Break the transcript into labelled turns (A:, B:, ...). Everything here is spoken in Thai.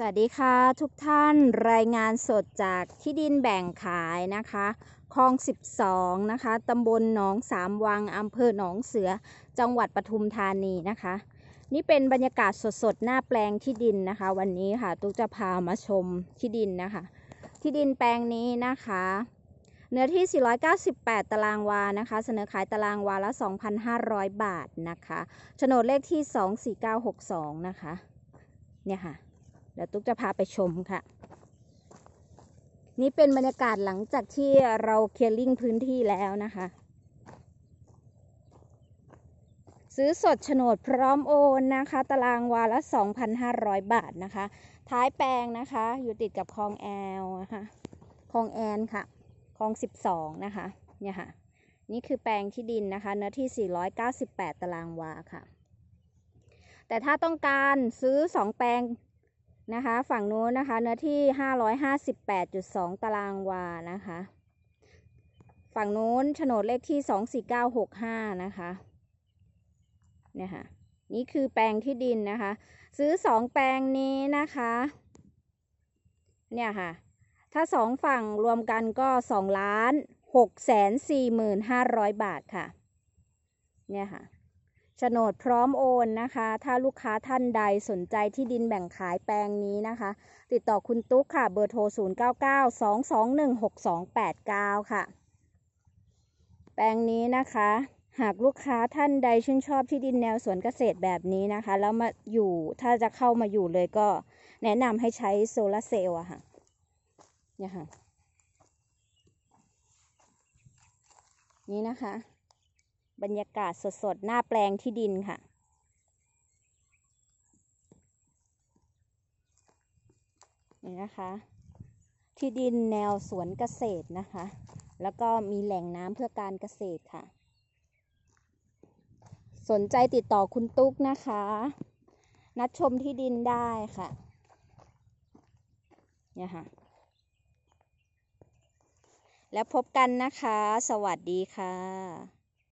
A: สวัสดีค่ะทุกท่านรายงานสดจากที่ดินแบ่งขายนะคะคลอง 12 นะคะตำบลหนองสามวังอำเภอหนองเสือ จังหวัดปทุมธานีนะคะ นี่เป็นบรรยากาศสดๆ หน้าแปลงที่ดินนะคะ วันนี้ค่ะ ตุ๊กจะพามาชมที่ดินนะคะ ที่ดินแปลงนี้นะคะ เนื้อที่ 498 ตารางวานะคะ เสนอขายตารางวาละ 2,500 บาทนะคะโฉนดเลขที่ 24962 นะคะ เนี่ยค่ะ ดี๋ยวตุ๊กจะพาไปชมค่ะ นี่เป็นบรรยากาศหลังจากที่เราเคลียร์ลิงพื้นที่แล้วนะคะ ซื้อสดโฉนดพร้อมโอนนะคะ ตารางวาละ 2,500 บาทนะคะ ท้ายแปลงนะคะ อยู่ติดกับคลองแอลนะคะคลองแอนค่ะคลอง 12 นะคะเนี่ยค่ะ นี่คือแปลงที่ดินนะคะเนื้อที่ 498 ตารางวาค่ะ แต่ถ้าต้องการซื้อ 2 แปลง นะคะ ฝั่งนู้นนะคะ เนื้อที่ 558.2 ตารางวานะคะ ฝั่งนู้นโฉนดเลขที่ 24965 นะคะเนี่ยค่ะนี่คือแปลงที่ดินนะคะ ซื้อ 2 แปลงนี้นะคะ เนี่ยค่ะ ถ้า 2 ฝั่งรวมกันก็2ล้าน6แสน45,000 บาทค่ะ เนี่ยค่ะ โฉนดพร้อมโอนนะคะ ถ้าลูกค้าท่านใดสนใจที่ดินแบ่งขายแปลงนี้นะคะ ติดต่อคุณตุ๊กค่ะ เบอร์โทร 0992216289 ค่ะ แปลงนี้นะคะ หากลูกค้าท่านใดชื่นชอบที่ดินแนวสวนเกษตรแบบนี้นะคะ แล้วมาอยู่ถ้าจะเข้ามาอยู่เลยก็แนะนำให้ใช้โซลาเซลล์อะค่ะเนี่ยค่ะ นี่นะคะ บรรยากาศสดๆ หน้าแปลงที่ดินค่ะ นี่นะคะ ที่ดินแนวสวนเกษตรนะคะ แล้วก็มีแหล่งน้ำเพื่อการเกษตรค่ะ สนใจติดต่อคุณตุ๊กนะคะ นัดชมที่ดินได้ค่ะ เนี่ยค่ะ แล้วพบกันนะคะ สวัสดีค่ะ